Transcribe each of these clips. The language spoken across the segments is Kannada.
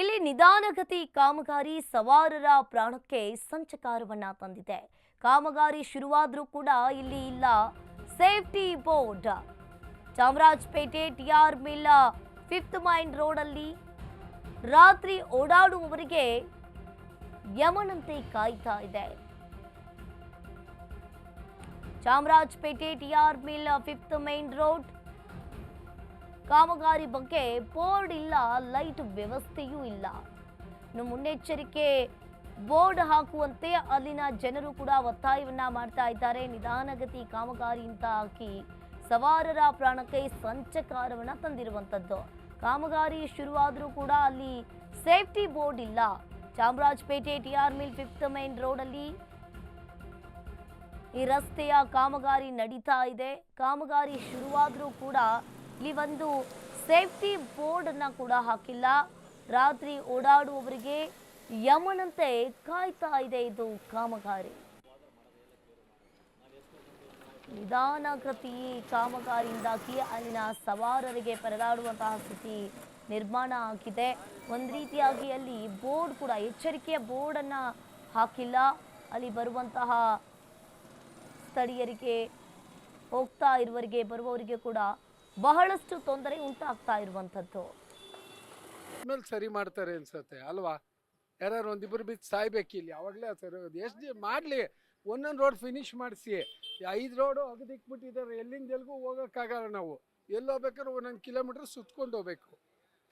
ಇಲ್ಲಿ ನಿಧಾನಗತಿ ಕಾಮಗಾರಿ ಸವಾರರ ಪ್ರಾಣಕ್ಕೆ ಸಂಚಕಾರವನ್ನ ತಂದಿದೆ. ಕಾಮಗಾರಿ ಶುರುವಾದ್ರೂ ಕೂಡ ಇಲ್ಲಿ ಇಲ್ಲ. Safety board. Chamarajpet T R mill fifth main ರೋಡಲ್ಲಿ ರಾತ್ರಿ ಓಡಾಡುವವರಿಗೆ ಯಮನಂತೆ ಕಾಯ್ತಾ ಇದೆ. Chamarajpet T R mill fifth main road ಕಾಮಗಾರಿ ಬಗ್ಗೆ ಬೋರ್ಡ್ ಇಲ್ಲ, ಲೈಟ್ ವ್ಯವಸ್ಥೆಯೂ ಇಲ್ಲ. ಮುನ್ನೆಚ್ಚರಿಕೆ ಬೋರ್ಡ್ ಹಾಕುವಂತೆ ಅಲ್ಲಿನ ಜನರು ಕೂಡ ಒತ್ತಾಯವನ್ನ ಮಾಡ್ತಾ ಇದ್ದಾರೆ. ನಿಧಾನಗತಿ ಕಾಮಗಾರಿ ಅಂತ ಹಾಕಿ ಸವಾರರ ಪ್ರಾಣಕ್ಕೆ ಸಂಚಕಾರವನ್ನ ತಂದಿರುವಂತದ್ದು. ಕಾಮಗಾರಿ ಶುರುವಾದರೂ ಕೂಡ ಅಲ್ಲಿ ಸೇಫ್ಟಿ ಬೋರ್ಡ್ ಇಲ್ಲ. Chamarajpet T R mill fifth main ರೋಡಲ್ಲಿ ಈ ರಸ್ತೆಯ ಕಾಮಗಾರಿ ನಡೀತಾ ಇದೆ. ಕಾಮಗಾರಿ ಶುರುವಾದರೂ ಕೂಡ ಇಲ್ಲಿ ಒಂದು ಸೇಫ್ಟಿ ಬೋರ್ಡ್ ಅನ್ನ ಕೂಡ ಹಾಕಿಲ್ಲ. ರಾತ್ರಿ ಓಡಾಡುವವರಿಗೆ ಯಮನಂತೆ ಕಾಯ್ತಾ ಇದೆ ಇದು ಕಾಮಗಾರಿ. ನಿಧಾನಗತಿ ಕಾಮಗಾರಿಯಿಂದಾಗಿ ಅಲ್ಲಿನ ಸವಾರರಿಗೆ ಪರದಾಡುವಂತಹ ಸ್ಥಿತಿ ನಿರ್ಮಾಣ ಆಗಿದೆ. ಒಂದು ರೀತಿಯಾಗಿ ಅಲ್ಲಿ ಬೋರ್ಡ್ ಕೂಡ, ಎಚ್ಚರಿಕೆಯ ಬೋರ್ಡ್ ಅನ್ನ ಹಾಕಿಲ್ಲ. ಅಲ್ಲಿ ಬರುವಂತಹ ಸ್ಥಳೀಯರಿಗೆ, ಹೋಗ್ತಾ ಇರುವವರಿಗೆ, ಬರುವವರಿಗೆ ಕೂಡ ಬಹಳಷ್ಟು ತೊಂದರೆ ಉಂಟಾಗ್ತಾ ಇರುವಂಥದ್ದು. ಮೇಲೆ ಸರಿ ಮಾಡ್ತಾರೆ ಅನ್ಸತ್ತೆ, ಅಲ್ವಾ? ಯಾರು ಒಂದಿಬ್ಬರು ಬಿದ್ದು ಇಲ್ಲಿ. ಅವಾಗಲೇ ಸರಿ ಎಷ್ಟು ಮಾಡಲಿ. ಒಂದೊಂದು ರೋಡ್ ಫಿನಿಶ್ ಮಾಡಿಸಿ. ಐದು ರೋಡು ಅಗದಿಕ್ಬಿಟ್ಟಿದ್ದಾರೆ ಎಲ್ಲಿಂದ ಎಲ್ಲಿಗೂ ಹೋಗೋಕ್ಕಾಗಲ್ಲ ನಾವು. ಎಲ್ಲಿ ಹೋಗ್ಬೇಕಾದ್ರೆ ಒಂದೊಂದು ಕಿಲೋಮೀಟ್ರ್ ಸುತ್ಕೊಂಡು ಹೋಗ್ಬೇಕು.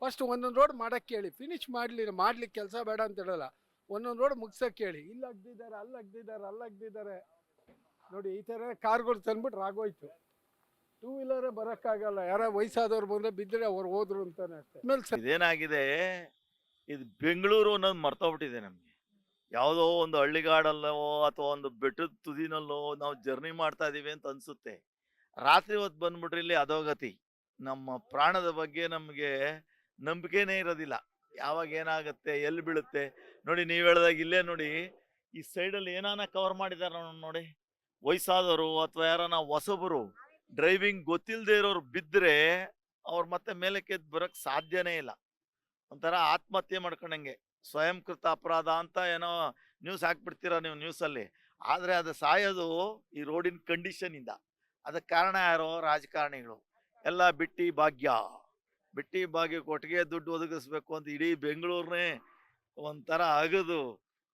ಫಸ್ಟ್ ಒಂದೊಂದು ರೋಡ್ ಮಾಡೋಕ್ಕೆ ಹೇಳಿ ಫಿನಿಶ್ ಮಾಡಲಿ. ಮಾಡ್ಲಿಕ್ಕೆ ಕೆಲಸ ಬೇಡ ಅಂತ ಹೇಳಲ್ಲ. ಒಂದೊಂದು ರೋಡ್ ಮುಗ್ಸಕ್ಕೆ ಹೇಳಿ ಇಲ್ಲಿ ಅಗ್ದಿದ್ದಾರೆ ಅಲ್ಲಿ ಅಗ್ದಿದ್ದಾರೆ ಅಲ್ಲಿ ಅಗ್ದಿದ್ದಾರೆ ನೋಡಿ, ಈ ಥರ ಕಾರ್ಗಳು ತಂದ್ಬಿಟ್ರೆ ಆಗೋಯ್ತು. ಟೂ ವೀಲರೇ ಬರೋಕ್ಕಾಗಲ್ಲ. ಯಾರೋ ವಯಸ್ಸಾದವ್ರು ಬಂದರೆ ಬಿದ್ದರೆ ಅವ್ರು ಹೋದ್ರು ಅಂತಾನೆ ಅಷ್ಟೇ. ಇದೇನಾಗಿದೆ? ಇದು ಬೆಂಗಳೂರು ಅನ್ನೋದು ಮರ್ತೋಗ್ಬಿಟ್ಟಿದೆ ನಮಗೆ. ಯಾವುದೋ ಒಂದು ಹಳ್ಳಿಗಾಡಲ್ಲೋ ಅಥವಾ ಒಂದು ಬೆಟ್ಟದ ತುದಿನಲ್ಲೋ ನಾವು ಜರ್ನಿ ಮಾಡ್ತಾ ಇದ್ದೀವಿ ಅಂತ ಅನ್ಸುತ್ತೆ. ರಾತ್ರಿ ಹೊತ್ತು ಬಂದ್ಬಿಟ್ರೆ ಇಲ್ಲಿ ಅಧೋಗತಿ. ನಮ್ಮ ಪ್ರಾಣದ ಬಗ್ಗೆ ನಮಗೆ ನಂಬಿಕೆನೇ ಇರೋದಿಲ್ಲ. ಯಾವಾಗ ಏನಾಗುತ್ತೆ, ಎಲ್ಲಿ ಬೀಳುತ್ತೆ? ನೋಡಿ, ನೀವು ಹೇಳ್ದಾಗ ಇಲ್ಲೇ ನೋಡಿ, ಈ ಸೈಡಲ್ಲಿ ಏನಾನ ಕವರ್ ಮಾಡಿದಾರ ನೋಡಿ. ವಯಸ್ಸಾದವರು ಅಥವಾ ಯಾರನ್ನ ಹೊಸಬರು ಡ್ರೈವಿಂಗ್ ಗೊತ್ತಿಲ್ಲದೆ ಇರೋರು ಬಿದ್ದರೆ ಅವ್ರು ಮತ್ತೆ ಮೇಲಕ್ಕೆ ಎದ್ದು ಬರೋಕ್ಕೆ ಸಾಧ್ಯನೇ ಇಲ್ಲ. ಒಂಥರ ಆತ್ಮಹತ್ಯೆ ಮಾಡ್ಕೊಂಡಂಗೆ. ಸ್ವಯಂಕೃತ ಅಪರಾಧ ಅಂತ ಏನೋ ನ್ಯೂಸ್ ಹಾಕ್ಬಿಡ್ತೀರ ನೀವು ನ್ಯೂಸಲ್ಲಿ. ಆದರೆ ಅದು ಸಾಯೋದು ಈ ರೋಡಿನ ಕಂಡೀಷನ್ ಇಂದ ಅದಕ್ಕೆ ಕಾರಣ ಯಾರೋ? ರಾಜಕಾರಣಿಗಳು. ಎಲ್ಲ ಬಿಟ್ಟಿ ಭಾಗ್ಯ. ಬಿಟ್ಟಿ ಭಾಗ್ಯ ಕೊಟ್ಟಿಗೆ ದುಡ್ಡು ಒದಗಿಸ್ಬೇಕು ಅಂತ ಇಡೀ ಬೆಂಗಳೂರನ್ನೇ ಒಂಥರ ಅಗದು.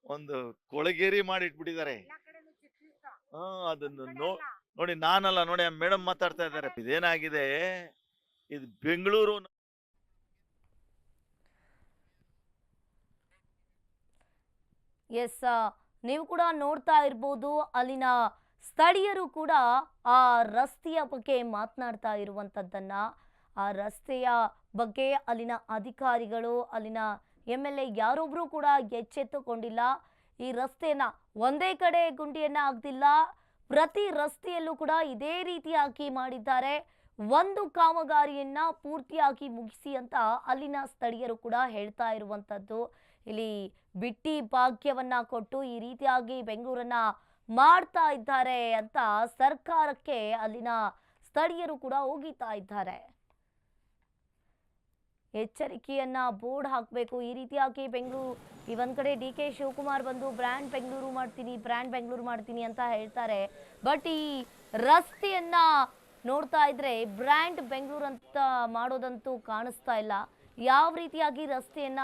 ಒಂದು ಕೊಳಗೇರಿ ಮಾಡಿಟ್ಬಿಟ್ಟಿದ್ದಾರೆ ಹಾ ಅದನ್ನು ನೋ ನೋಡಿ ನಾನಲ್ಲ ನೋಡಿ ಮೇಡಮ್ ಮಾತಾಡ್ತಾ ಇದ್ದಾರೆ. ಇದೇನಾಗಿದೆ? ಇದು ಬೆಂಗಳೂರು ಎಸ್ ನೀವು ಕೂಡ ನೋಡ್ತಾ ಇರ್ಬೋದು ಅಲ್ಲಿನ ಸ್ಥಳೀಯರು ಕೂಡ ಆ ರಸ್ತೆಯ ಬಗ್ಗೆ ಮಾತನಾಡ್ತಾ ಇರುವಂಥದ್ದನ್ನ ಆ ರಸ್ತೆಯ ಬಗ್ಗೆ ಅಲ್ಲಿನ ಅಧಿಕಾರಿಗಳು ಅಲ್ಲಿನ ಎಂ ಎಲ್ ಎ ಯಾರೊಬ್ಬರೂ ಕೂಡ ಎಚ್ಚೆತ್ತುಕೊಂಡಿಲ್ಲ. ಈ ರಸ್ತೆಯನ್ನ ಒಂದೇ ಕಡೆ ಗುಂಡಿಯನ್ನ ಆಗ್ದಿಲ್ಲ ಪ್ರತಿ ರಸ್ತೆಯಲ್ಲೂ ಕೂಡ ಇದೇ ರೀತಿಯಾಗಿ ಮಾಡಿದ್ದಾರೆ. ಒಂದು ಕಾಮಗಾರಿಯನ್ನ ಪೂರ್ತಿಯಾಗಿ ಮುಗಿಸಿ ಅಂತ ಅಲ್ಲಿನ ಸ್ಥಳೀಯರು ಕೂಡ ಹೇಳ್ತಾ ಇರುವಂಥದ್ದು ಇಲ್ಲಿ ಬಿಟ್ಟಿ ಭಾಗ್ಯವನ್ನ ಕೊಟ್ಟು ಈ ರೀತಿಯಾಗಿ ಬೆಂಗಳೂರನ್ನ ಮಾಡ್ತಾ ಇದ್ದಾರೆ ಅಂತ ಸರ್ಕಾರಕ್ಕೆ ಅಲ್ಲಿನ ಸ್ಥಳೀಯರು ಕೂಡ ಹೋಗಿತಾ ಇದ್ದಾರೆ. ಎಚ್ಚರಿಕೆಯನ್ನ ಬೋರ್ಡ್ ಹಾಕಬೇಕು. ಈ ರೀತಿಯಾಗಿ ಬೆಂಗಳೂರು, ಈ ಒಂದ್ ಕಡೆ ಡಿ ಕೆ ಶಿವಕುಮಾರ್ ಬಂದು ಬ್ರ್ಯಾಂಡ್ ಬೆಂಗಳೂರು ಮಾಡ್ತೀನಿ, ಬ್ರ್ಯಾಂಡ್ ಬೆಂಗಳೂರು ಮಾಡ್ತೀನಿ ಅಂತ ಹೇಳ್ತಾರೆ. ಬಟ್ ಈ ರಸ್ತೆಯನ್ನ ನೋಡ್ತಾ ಇದ್ರೆ ಬ್ರ್ಯಾಂಡ್ ಬೆಂಗಳೂರು ಅಂತ ಮಾಡೋದಂತೂ ಕಾಣಿಸ್ತಾ ಇಲ್ಲ. ಯಾವ ರೀತಿಯಾಗಿ ರಸ್ತೆಯನ್ನ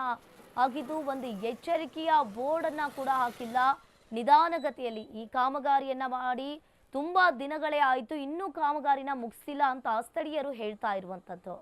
ಆಗಿದ್ದು ಒಂದು ಎಚ್ಚರಿಕೆಯ ಬೋರ್ಡ್ ಅನ್ನ ಕೂಡ ಹಾಕಿಲ್ಲ. ನಿಧಾನಗತಿಯಲ್ಲಿ ಈ ಕಾಮಗಾರಿಯನ್ನ ಮಾಡಿ ತುಂಬಾ ದಿನಗಳೇ ಆಯಿತು, ಇನ್ನೂ ಕಾಮಗಾರಿನ ಮುಗಿಸಿಲ್ಲ ಅಂತ ಸ್ಥಳೀಯರು ಹೇಳ್ತಾ ಇರುವಂತದ್ದು.